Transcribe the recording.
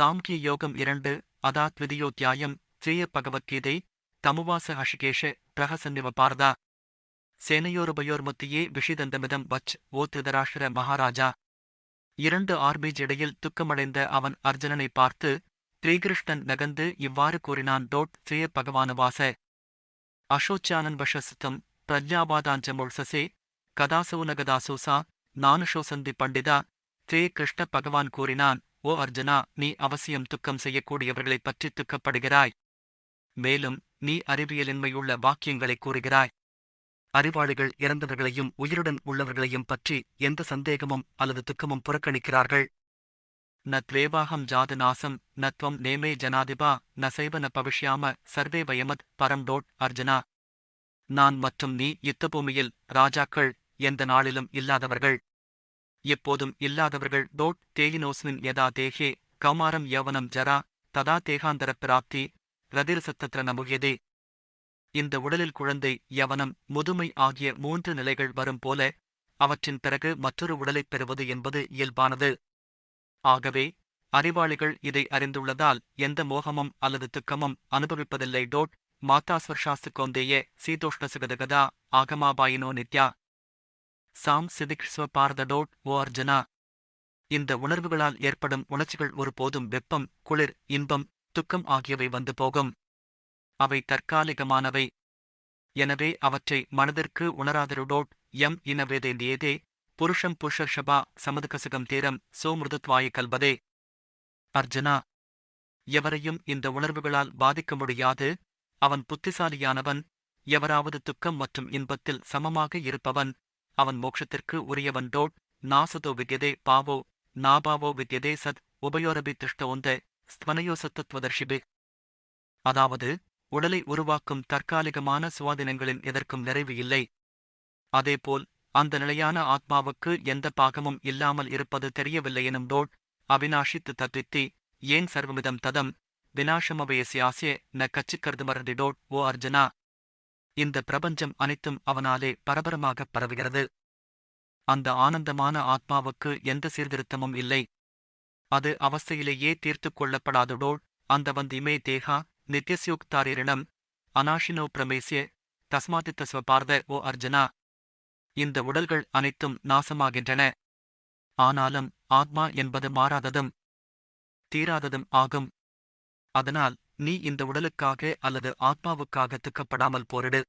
சாம்கிய யோகம் இரண்டு அதாத் விதியோத்தியாயம் ஸ்ரீய பகவத்கீதை தமுவாச ஹஷிகேஷ பிரகசன்னிவ பாரதா. சேனையோருபயோர் சேனையோருபயோர்முத்தியே விஷிதந்தமிதம் வச் ஓ திருதராஷ்டிர மகாராஜா. இரண்டு ஆர்மிஜ் இடையில் துக்கமடைந்த அவன் அர்ஜுனனை பார்த்து ஸ்ரீகிருஷ்ணன் நகந்து இவ்வாறு கூறினான் டோட் ஸ்ரீய பகவானுவாச. அசோச்சானன் வஷஸ்தம் பிரஜாபாதாஞ்சமுழ்சசே கதாசௌனகதாசோசா நானுஷோசந்தி பண்டிதா ஸ்ரீ கிருஷ்ண பகவான் கூறினான். ஓ அர்ஜுனா நீ அவசியம் துக்கம் செய்யக்கூடியவர்களைப் பற்றி துக்கப்படுகிறாய். மேலும் நீ அறிவியலின்மையுள்ள வாக்கியங்களை கூறுகிறாய். அறிவாளிகள் இறந்தவர்களையும் உயிருடன் உள்ளவர்களையும் பற்றி எந்த சந்தேகமும் அல்லது துக்கமும் புறக்கணிக்கிறார்கள். ந த்வேவாகம் ஜாது நாசம் நத்வம் நேமே ஜனாதிபா ந ந பவிஷ்யாம சர்வே வயமத் பரம்டோட் அர்ஜுனா. நான் மற்றும் நீ யுத்தபூமியில் ராஜாக்கள் எந்த நாளிலும் இல்லாதவர்கள். எப்போதும் இல்லாதவர்கள் டோட் தேயினோஸ்மின் யதா தேகே கௌமாரம் யவனம் ஜரா ததா தேகாந்தர பிராப்தி ரதிரசத்தத்திர நமுகியதே இந்த உடலில் குழந்தை யவனம் முதுமை ஆகிய மூன்று நிலைகள் வரும் போல அவற்றின் பிறகு மற்றொரு உடலைப் பெறுவது என்பது இயல்பானது. ஆகவே அறிவாளிகள் இதை அறிந்துள்ளதால் எந்த மோகமும் அல்லது துக்கமும் அனுபவிப்பதில்லை டோட் மாதா மாத்தாஸ்வர்ஷாஸ்து கோந்தேய சீதோஷ்ணசுகதகதா ஆகமாபாயினோ நித்யா. சாம் சிதிக்ஸ்வ பார்தடோட் ஓ அர்ஜுனா. இந்த உணர்வுகளால் ஏற்படும் உணர்ச்சிகள் ஒருபோதும் வெப்பம் குளிர் இன்பம் துக்கம் ஆகியவை வந்து போகும். அவை தற்காலிகமானவை. எனவே அவற்றை மனதிற்கு உணராதருடோட் எம் இனவேதேந்தியதே புருஷம் புஷர்ஷபா சமதுகசகம் தீரம் சோமிருதத்வாய கல்பதே. அர்ஜுனா. எவரையும் இந்த உணர்வுகளால் பாதிக்க முடியாது. அவன் புத்திசாலியானவன். எவராவது துக்கம் மற்றும் இன்பத்தில் சமமாக இருப்பவன். அவன் மோட்சத்திற்கு உரியவன் டோட் நாசதோ வித்யதே பாவோ நாபாவோ வித்யதே சத் உபயோரபி திஷ்டோந்த ஸ்வனயோ சத்தத்வதர்ஷிபி. அதாவது உடலை உருவாக்கும் தற்காலிகமான சுவாதினங்களின் எதற்கும் நிறைவு இல்லை. அதேபோல் அந்த நிலையான ஆத்மாவுக்கு எந்த பாகமும் இல்லாமல் இருப்பது தெரியவில்லை எனும் டோட் அவினாஷித்து தத்வித்தி ஏன் சர்வமிதம் ததம் வினாசமவயசியாசிய ந கச்சிக்கருதுமரடி டோட் ஓ அர்ஜுனா. இந்த பிரபஞ்சம் அனைத்தும் அவனாலே பரபரமாக பரவுகிறது. அந்த ஆனந்தமான ஆத்மாவுக்கு எந்த சீர்திருத்தமும் இல்லை. அது அவஸ்தையிலேயே தீர்த்துக் கொள்ளப்படாதடோள் அந்த வந்திமே தேகா நித்யசியுக்தாரிரணம் அனாஷினோ பிரமேசிய தஸ்மாதித்த ஸ்வபார்த ஓ அர்ஜுனா. இந்த உடல்கள் அனைத்தும் நாசமாகின்றன. ஆனாலும் ஆத்மா என்பது மாறாததும் தீராததும் ஆகும். அதனால் நீ இந்த உடலுக்காக அல்லது ஆத்மாவுக்காக துக்கப்படாமல் போரிடு.